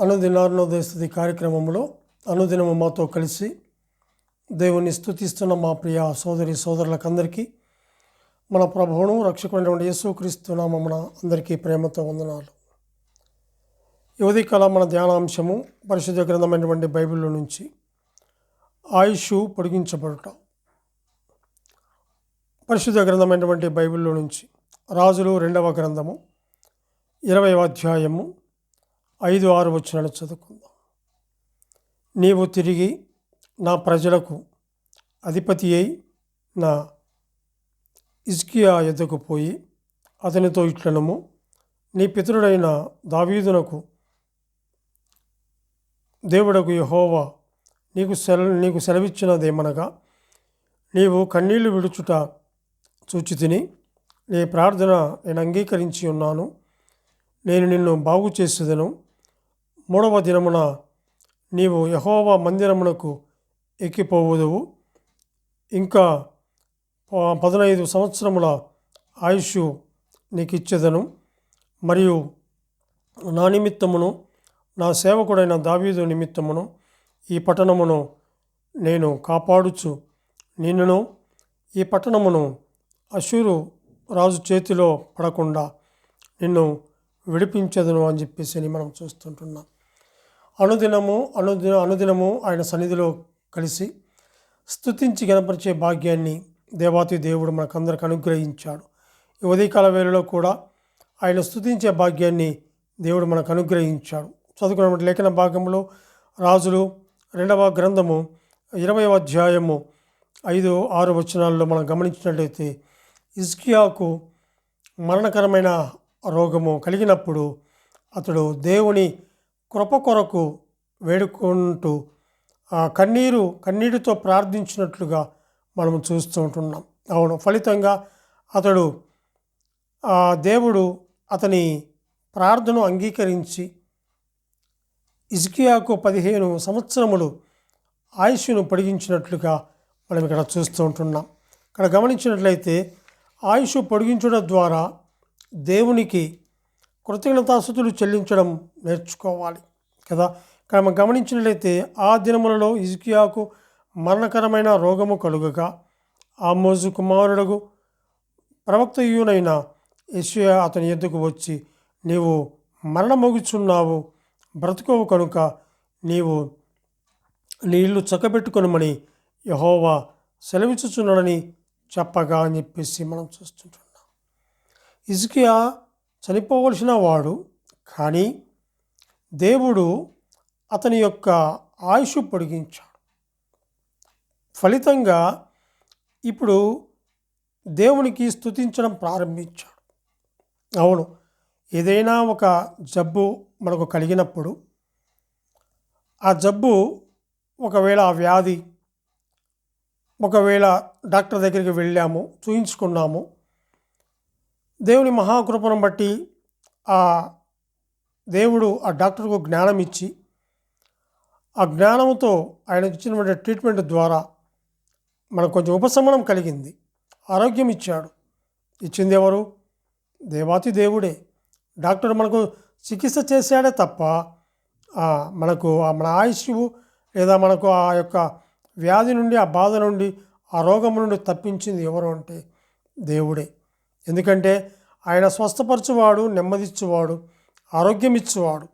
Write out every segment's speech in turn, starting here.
అనుదిన స్థుతి కార్యక్రమంలో అనుదినము మాతో కలిసి దేవుని స్థుతిస్తున్న మా ప్రియ సోదరి సోదరులకందరికీ మన ప్రభువును రక్షకుడైనటువంటి యేసుక్రీస్తు నామమున అందరికీ ప్రేమతో వందనాలు. యువతి కళ మన ధ్యానాంశము పరిశుద్ధ గ్రంథమైనటువంటి బైబిల్లో నుంచి ఆయుష్ పొడిగించబడుట. పరిశుద్ధ గ్రంథమైనటువంటి బైబిల్లో నుంచి రాజులు రెండవ గ్రంథము ఇరవై అధ్యాయము ఐదు ఆరు వచ్చినాలు చదువుకుందాం. నీవు తిరిగి నా ప్రజలకు అధిపతి అయి నా ఇజ్కియా ఎద్దకు పోయి అతనితో ఇట్లనము. నీ పితరుడైన దావీదునకు దేవుడకు యహోవా నీకు సెల నీకు సెలవిచ్చినదేమనగా నీవు కన్నీళ్ళు విడుచుట చూచి తిని నీ ప్రార్థన నేను అంగీకరించి ఉన్నాను. నేను నిన్ను బాగు చేసేదను. మూడవ దినమున నీవు యహోవా మందిరమునకు ఎక్కిపోవుదువు. ఇంకా ప- పదనైదు సంవత్సరముల ఆయుష్ నీకు ఇచ్చేదను మరియు నా నిమిత్తమును నా సేవకుడైన దావీదు నిమిత్తమును ఈ పట్టణమును నేను కాపాడుచు. నిన్నును ఈ పట్టణమును అశూరు రాజు చేతిలో పడకుండా నిన్ను విడిపించదును అని చెప్పేసి అని మనం చూస్తుంటున్నాం. అనుదినము అనుదిన అనుదినము ఆయన సన్నిధిలో కలిసి స్థుతించి గణపరిచే భాగ్యాన్ని దేవాతి దేవుడు మనకందరికి అనుగ్రహించాడు. ఈ ఉదయకాల వేళలో కూడా ఆయన స్థుతించే భాగ్యాన్ని దేవుడు మనకు అనుగ్రహించాడు. చదువుకున్న లేఖన భాగంలో రాజులు రెండవ గ్రంథము ఇరవై అధ్యాయము ఐదు ఆరు వచనాల్లో మనం గమనించినట్లయితే ఇస్కియాకు మరణకరమైన రోగము కలిగినప్పుడు అతడు దేవుని కృప కొరకు వేడుకుంటూ కన్నీరు కన్నీటితో ప్రార్థించినట్లుగా మనం చూస్తూ ఉంటున్నాం. అవును ఫలితంగా అతడు దేవుడు అతని ప్రార్థన అంగీకరించి ఇజ్కియాకు పదిహేను సంవత్సరములు ఆయుష్ను పొడిగించినట్లుగా మనం ఇక్కడ చూస్తూ ఉంటున్నాం. ఇక్కడ గమనించినట్లయితే ఆయుష్ పొడిగించడం ద్వారా దేవునికి కృతజ్ఞతాస్థుతులు చెల్లించడం నేర్చుకోవాలి కదా? ఇక్కడ మనం గమనించినట్లయితే ఆ దినములలో ఇజ్కియాకు మరణకరమైన రోగము కలుగగా ఆమోజు కుమారుడుగు ప్రవక్తయునైన యెషయా అతని ఎద్దుకు వచ్చి నీవు మరణమొగుచున్నావు బ్రతుకోవు కనుక నీవు నీ ఇల్లు చక్కబెట్టుకొనమని యహోవా సెలవిచ్చుచున్నాడని చెప్పగా అని చెప్పేసి మనం చూస్తుంటున్నాం. ఇజ్కియా చనిపోవలసిన వాడు కానీ దేవుడు అతని యొక్క ఆయుష్ పొడిగించాడు. ఫలితంగా ఇప్పుడు దేవునికి స్తుతించడం ప్రారంభించాడు. అవును ఏదైనా ఒక జబ్బు మనకు కలిగినప్పుడు ఆ జబ్బు ఒకవేళ ఆ వ్యాధి ఒకవేళ డాక్టర్ దగ్గరికి వెళ్ళాము చూయించుకున్నాము దేవుని మహాకృపను బట్టి ఆ దేవుడు ఆ డాక్టర్కు జ్ఞానం ఇచ్చి ఆ జ్ఞానంతో ఆయనకు ఇచ్చినటువంటి ట్రీట్మెంట్ ద్వారా మనకు కొంచెం ఉపశమనం కలిగింది. ఆరోగ్యం ఇచ్చాడు. ఇచ్చింది ఎవరు? దేవాతి దేవుడే. డాక్టర్ మనకు చికిత్స చేశాడే తప్ప మనకు ఆ మన ఆయుష్యు లేదా మనకు ఆ యొక్క వ్యాధి నుండి ఆ బాధ నుండి ఆ రోగం నుండి తప్పించింది ఎవరు అంటే దేవుడే. ఎందుకంటే ఆయన స్వస్థపరచువాడు నెమ్మదిచ్చువాడు ఆరోగ్యం ఇచ్చువాడు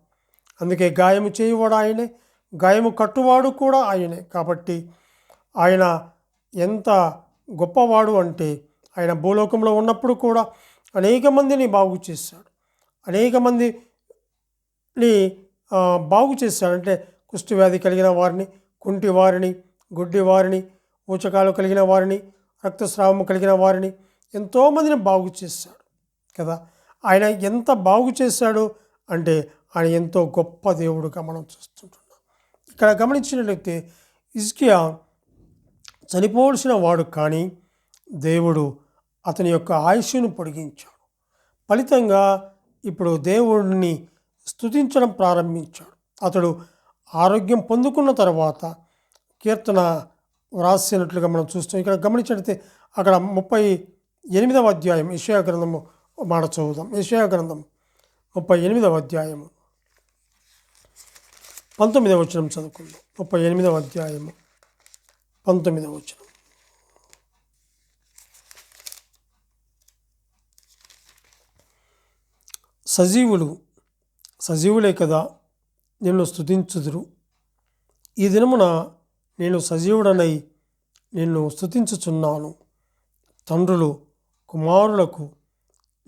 అందుకే గాయము చేయువాడు ఆయనే గాయము కట్టువాడు కూడా ఆయనే. కాబట్టి ఆయన ఎంత గొప్పవాడు అంటే ఆయన భూలోకంలో ఉన్నప్పుడు కూడా అనేక మందిని బాగు చేశాడు. అనేక మందిని బాగు చేశాడు. అంటే కుష్ఠవ్యాధి కలిగిన వారిని కుంటి వారిని గుడ్డి వారిని ఊచకాలు కలిగిన వారిని రక్తస్రావము కలిగిన వారిని ఎంతోమందిని బాగు చేశాడు కదా? ఆయన ఎంత బాగు చేశాడు అంటే ఆయన ఎంతో గొప్ప దేవుడుగా మనం చూస్తుంటున్నాం. ఇక్కడ గమనించినట్లయితే ఇజ్కియా చనిపోవలసిన వాడు కానీ దేవుడు అతని యొక్క ఆయుష్ను పొడిగించాడు. ఫలితంగా ఇప్పుడు దేవుడిని స్తుతించడం ప్రారంభించాడు. అతడు ఆరోగ్యం పొందుకున్న తర్వాత కీర్తన వ్రాసినట్లుగా మనం చూస్తాం. ఇక్కడ గమనించినట్లయితే అక్కడ ముప్పై ఎనిమిదవ అధ్యాయం యెషయా గ్రంథము మాట చదువుదాం. యెషయా గ్రంథం ముప్పై ఎనిమిదవ అధ్యాయము. పంతొమ్మిదవ వచనం చదువుకుందాం. ముప్పై ఎనిమిదవ అధ్యాయము. పంతొమ్మిదవ వచనం. సజీవులు సజీవులే కదా నిన్ను స్థుతించుదురు ఈ దినమున నేను సజీవుడనై నిన్ను స్థుతించుచున్నాను తండ్రులు కుమారులకు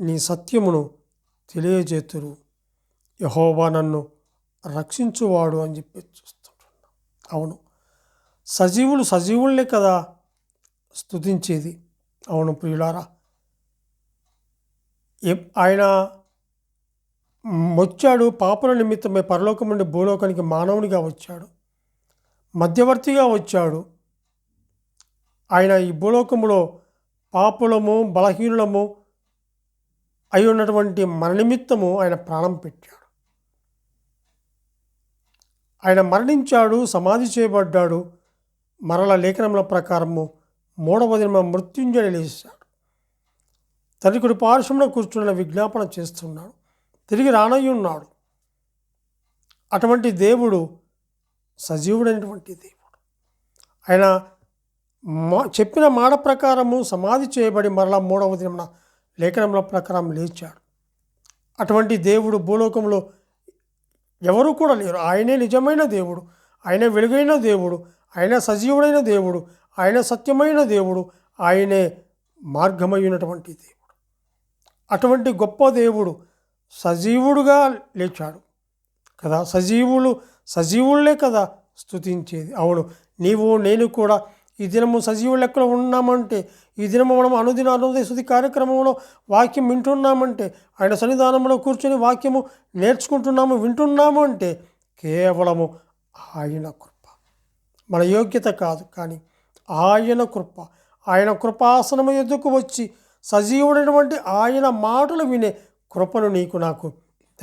నీ సత్యమును తెలియజేతురు. యహోవా నన్ను రక్షించువాడు అని చెప్పి చూస్తుంటున్నా. అవును సజీవులు సజీవుల్నే కదా స్తుతించేది. అవును ప్రియులారా ఎప్- ఆయన వచ్చాడు పాపల నిమిత్తమే పరలోకం నుండి భూలోకానికి మానవునిగా వచ్చాడు మధ్యవర్తిగా వచ్చాడు. ఆయన ఈ భూలోకములో పాపులము బలహీనులము అయి ఉన్నటువంటి మన నిమిత్తము ఆయన ప్రాణం పెట్టాడు. ఆయన మరణించాడు సమాధి చేయబడ్డాడు. మరల లేఖనముల ప్రకారము మూడవ దిన మృత్యుంజయ లేచాడు. తల్లికుడి పార్శ్వంలో కూర్చున్న విజ్ఞాపన చేస్తున్నాడు. తిరిగి రానయ్యి ఉన్నాడు. అటువంటి దేవుడు సజీవుడైనటువంటి దేవుడు. ఆయన మా చెప్పిన మాట ప్రకారము సమాధి చేయబడి మరలా మూడవ దినమున లేఖనముల ప్రకారం లేచాడు. అటువంటి దేవుడు భూలోకంలో ఎవరు కూడా లేరు. ఆయనే నిజమైన దేవుడు ఆయనే వెలుగైన దేవుడు ఆయన సజీవుడైన దేవుడు ఆయన సత్యమైన దేవుడు ఆయనే మార్గమైనటువంటి దేవుడు. అటువంటి గొప్ప దేవుడు సజీవుడుగా లేచాడు కదా. సజీవులు సజీవులే కదా స్తుతించేది. అవును నీవు నేను కూడా ఈ దినము సజీవ లెక్కలో ఉన్నామంటే ఈ దినము మనం అనుదిన అనుదయ శుద్ధి కార్యక్రమంలో వాక్యం వింటున్నామంటే ఆయన సన్నిధానంలో కూర్చొని వాక్యము నేర్చుకుంటున్నాము వింటున్నాము అంటే కేవలము ఆయన కృప. మన యోగ్యత కాదు కానీ ఆయన కృప. ఆయన కృపాసనము ఎదుకు వచ్చి సజీవుడైనటువంటి ఆయన మాటలు వినే కృపను నీకు నాకు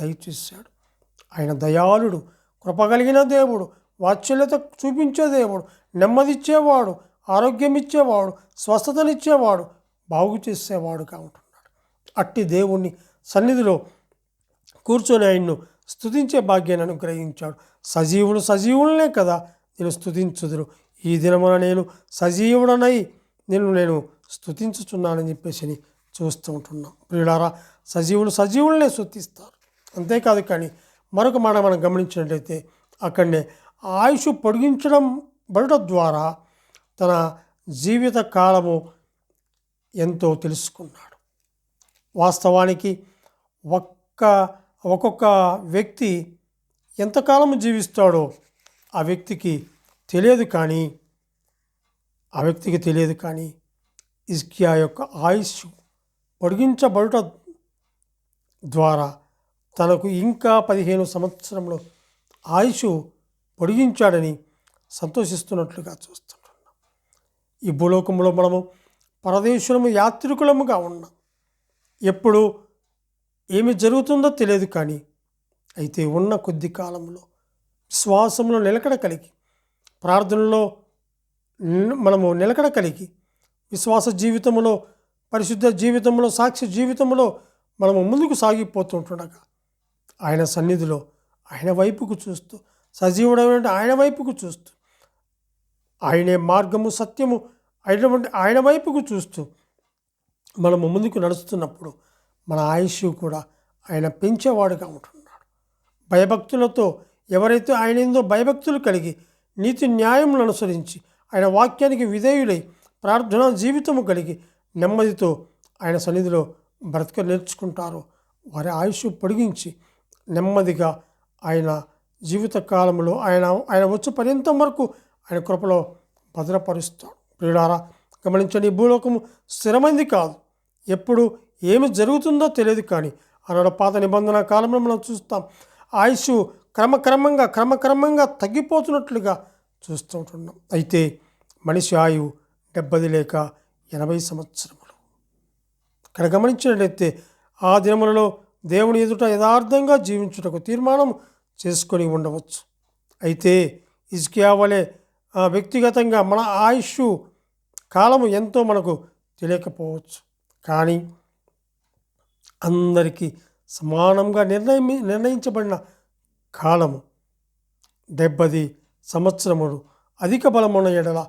దయచేశాడు. ఆయన దయాళుడు కృప కలిగిన దేవుడు వాత్సల్యత చూపించే దేవుడు నెమ్మదిచ్చేవాడు ఆరోగ్యం ఇచ్చేవాడు స్వస్థతనిచ్చేవాడు బాగు చేసేవాడుగా ఉంటున్నాడు. అట్టి దేవుణ్ణి సన్నిధిలో కూర్చొని ఆయన్ను స్థుతించే భాగ్యాన్ని అనుగ్రహించాడు. సజీవుడు సజీవులనే కదా నేను స్థుతించుదురు ఈ దినమున నేను సజీవుడనై నేను నేను స్థుతించుచున్నానని చెప్పేసి చూస్తూ ఉంటున్నాం. ప్రియులారా సజీవులు సజీవులనే స్థుతిస్తారు అంతేకాదు కానీ మరొక మాట మనం గమనించినట్లయితే అక్కడనే ఆయుష్ పొడిగించడం బడుట ద్వారా తన జీవిత కాలము ఎంతో తెలుసుకున్నాడు. వాస్తవానికి ఒక్క ఒక్కొక్క వ్యక్తి ఎంతకాలం జీవిస్తాడో ఆ వ్యక్తికి తెలియదు కానీ ఆ వ్యక్తికి తెలియదు కానీ ఇస్కియా యొక్క ఆయుష్ పొడిగించబడుట ద్వారా తనకు ఇంకా పదిహేను సంవత్సరంలో ఆయుష్ పొడిగించాడని సంతోషిస్తున్నట్లుగా చూస్తుంటున్నాం. ఈ భూలోకంలో మనము పరదేశులము యాత్రికులముగా ఉన్నాం. ఎప్పుడు ఏమి జరుగుతుందో తెలియదు కానీ అయితే ఉన్న కొద్ది కాలంలో విశ్వాసంలో నిలకడ కలిగి ప్రార్థనలో మనము నిలకడ కలిగి విశ్వాస జీవితంలో పరిశుద్ధ జీవితంలో సాక్షి జీవితంలో మనము ముందుకు సాగిపోతుంటుండగా ఆయన సన్నిధిలో ఆయన వైపుకు చూస్తూ సజీవుడైన ఆయన వైపుకు చూస్తూ ఆయనే మార్గము సత్యము అయినటువంటి ఆయన వైపుకు చూస్తూ మనము ముందుకు నడుస్తున్నప్పుడు మన ఆయుష్ కూడా ఆయన పెంచేవాడుగా ఉంటున్నాడు. భయభక్తులతో ఎవరైతే ఆయన ఏందో భయభక్తులు కలిగి నీతి న్యాయములను అనుసరించి ఆయన వాక్యానికి విధేయులై ప్రార్థనా జీవితము కలిగి నెమ్మదితో ఆయన సన్నిధిలో బ్రతక నేర్చుకుంటారో వారి ఆయుష్ పొడిగించి నెమ్మదిగా ఆయన జీవిత కాలంలో ఆయన ఆయన వచ్చే పర్యంతం వరకు ఆయన కృపలో భద్రపరుస్తాడు. ప్రియులారా గమనించండి భూలోకము స్థిరమైంది కాదు. ఎప్పుడు ఏమి జరుగుతుందో తెలియదు కానీ అన్నాడు పాత నిబంధన కాలంలో మనం చూస్తాం ఆయుష్ క్రమక్రమంగా క్రమక్రమంగా తగ్గిపోతున్నట్లుగా చూస్తూ ఉంటున్నాం. అయితే మనిషి ఆయువు డెబ్బది లేక ఎనభై సంవత్సరములు. ఇక్కడ గమనించినట్లయితే ఆ దినములలో దేవుని ఎదుట యథార్థంగా జీవించుటకు తీర్మానం చేసుకొని ఉండవచ్చు. అయితే ఇజ్కియా వలె వ్యక్తిగతంగా మన ఆయుష్ కాలము ఎంతో మనకు తెలియకపోవచ్చు. కానీ అందరికీ సమానంగా నిర్ణయం నిర్ణయించబడిన కాలము డెబ్బది సంవత్సరములు అధిక బలమున్న ఎడల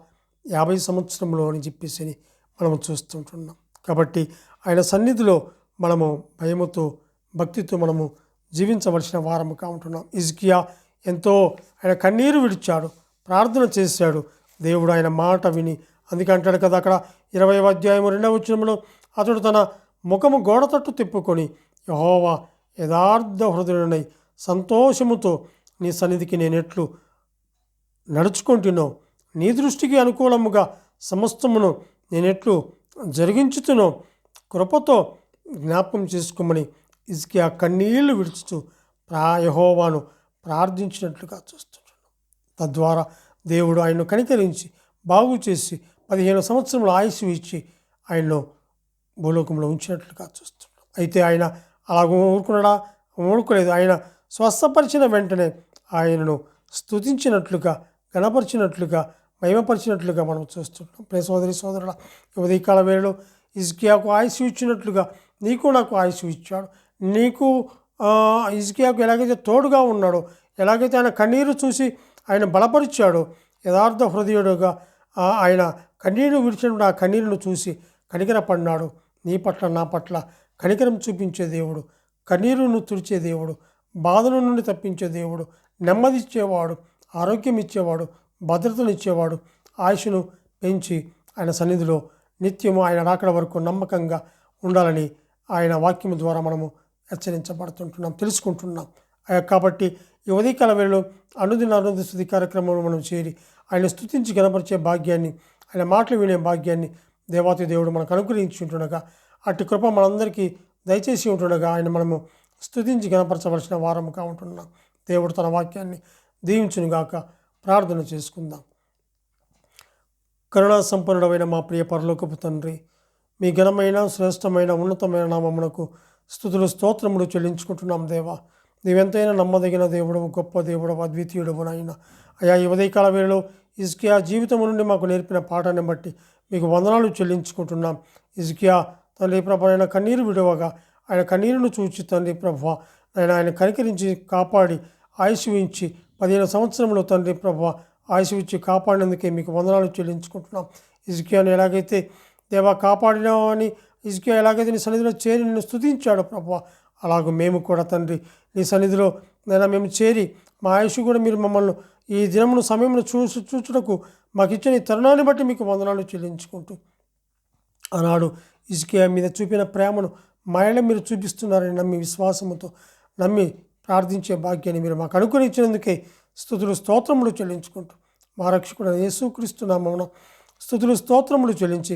యాభై సంవత్సరములు అని చెప్పేసి మనము చూస్తుంటున్నాం. కాబట్టి ఆయన సన్నిధిలో మనము భయముతో భక్తితో మనము జీవించవలసిన వారముగా ఉంటున్నాం ఇజ్కియా ఎంతో ఆయన కన్నీరు విడిచాడు ప్రార్థన చేశాడు. దేవుడు ఆయన మాట విని అందుకే అంటాడు కదా అక్కడ ఇరవై అధ్యాయం రెండవ వచ్చినప్పుడు అతడు తన ముఖము గోడ తట్టు తిప్పుకొని యహోవా యథార్థ హృదయుడనై సంతోషముతో నీ సన్నిధికి నేనెట్లు నడుచుకుంటున్నావు. నీ దృష్టికి అనుకూలముగా సమస్తమును నేనెట్లు జరిగించుతునో కృపతో జ్ఞాపకం చేసుకోమని ఇసుకి ఆ కన్నీళ్ళు విడుచుతూ ప్రా యహోవాను ప్రార్థించినట్లుగా చూస్తున్నాడు తద్వారా దేవుడు ఆయన్ను కనికరించి బాగు చేసి పదిహేను సంవత్సరముల ఆయుసు ఇచ్చి ఆయన్ను భూలోకంలో ఉంచినట్లుగా చూస్తున్నాం అయితే ఆయన అలా ఊరుకున్నాడా? ఊరుకోలేదు. ఆయన స్వస్థపరిచిన వెంటనే ఆయనను స్తుతించినట్లుగా గణపరిచినట్లుగా మహిమపరిచినట్లుగా మనం చూస్తున్నాం ప్రే సోదరి సోదరుల ఉదయకాల వేళలో ఇజ్కియాకు ఆయుసు ఇచ్చినట్లుగా నీకు నాకు ఆయుసు ఇచ్చాడు. నీకు ఇజ్కియాకు ఎలాగైతే తోడుగా ఉన్నాడో ఎలాగైతే ఆయన కన్నీరు చూసి ఆయన బలపరిచాడో యథార్థ హృదయుడుగా ఆయన కన్నీరు విడిచినప్పుడు ఆ కన్నీరును చూసి కనికరపడినాడు. నీ పట్ల నా పట్ల కనికరం చూపించే దేవుడు కన్నీరును తుడిచే దేవుడు బాధల నుండి తప్పించే దేవుడు నెమ్మదిచ్చేవాడు ఆరోగ్యం ఇచ్చేవాడు భద్రతనిచ్చేవాడు ఆయుషును పెంచి ఆయన సన్నిధిలో నిత్యము ఆయన రాకడ వరకు నమ్మకంగా ఉండాలని ఆయన వాక్యం ద్వారా మనము హెచ్చరించబడుతుంటున్నాం తెలుసుకుంటున్నాం. కాబట్టి ఈ ఉదయకాల వేళలో అనుదిన అనుదిన స్థుతి కార్యక్రమంలో మనం చేరి ఆయన స్థుతించి కనపరిచే భాగ్యాన్ని ఆయన మాటలు వినే భాగ్యాన్ని దేవాతి దేవుడు మనకు అనుగ్రహించి ఉంటుండగా అట్టి కృప మనందరికీ దయచేసి ఉంటుండగా ఆయన మనము స్తుతించి కనపరచవలసిన వారముగా ఉంటున్నాం. దేవుడు తన వాక్యాన్ని దీవించునుగాక ప్రార్థన చేసుకుందాం. కరుణా సంపన్నుడమైన మా ప్రియ పరలోకపు తండ్రి మీ ఘనమైన శ్రేష్టమైన ఉన్నతమైన నామమునకు స్థుతులు స్తోత్రములు చెల్లించుకుంటున్నాం దేవా. నీవెంతైనా నమ్మదగిన దేవుడు గొప్ప దేవుడు అద్వితీయుడు నాయన. అయా ఈ ఉదయకాల వేళలో ఇజ్కియా జీవితం నుండి మాకు నేర్పిన పాఠాన్ని బట్టి మీకు వందనాలు చెల్లించుకుంటున్నాం. ఇజ్కియా తండ్రి ప్రభు ఆయన కన్నీరు విడవగా ఆయన కన్నీరును చూచి తండ్రి ప్రభు ఆయన ఆయన కనికరించి కాపాడి ఆయుషించి పదిహేను సంవత్సరంలో తండ్రి ప్రభు ఆయుష్ కాపాడినందుకే మీకు వందనాలు చెల్లించుకుంటున్నాం. ఇజ్కియాను ఎలాగైతే దేవా కాపాడినావు అని ఇసుకే ఎలాగైతే నీ సన్నిధిలో చేరి నిన్ను స్తుతించాడు ప్రభు అలాగ మేము కూడా తండ్రి నీ సన్నిధిలో నేను మేము చేరి మా ఆయుష్ కూడా మీరు మమ్మల్ని ఈ దినమును సమయంలో చూసు చూచుటకు మాకు ఇచ్చిన ఈ తరుణాన్ని బట్టి మీకు వందనాలు చెల్లించుకుంటూ ఆనాడు ఇసుకే మీద చూపిన ప్రేమను మరల మీరు చూపిస్తున్నారని నమ్మి విశ్వాసముతో నమ్మి ప్రార్థించే భాగ్యాన్ని మీరు మాకు అనుగ్రహించినందుకే స్థుతులు స్తోత్రములు చెల్లించుకుంటూ మా రక్షకుడు యేసుక్రీస్తు నామమున స్థుతులు స్తోత్రములు చెల్లించి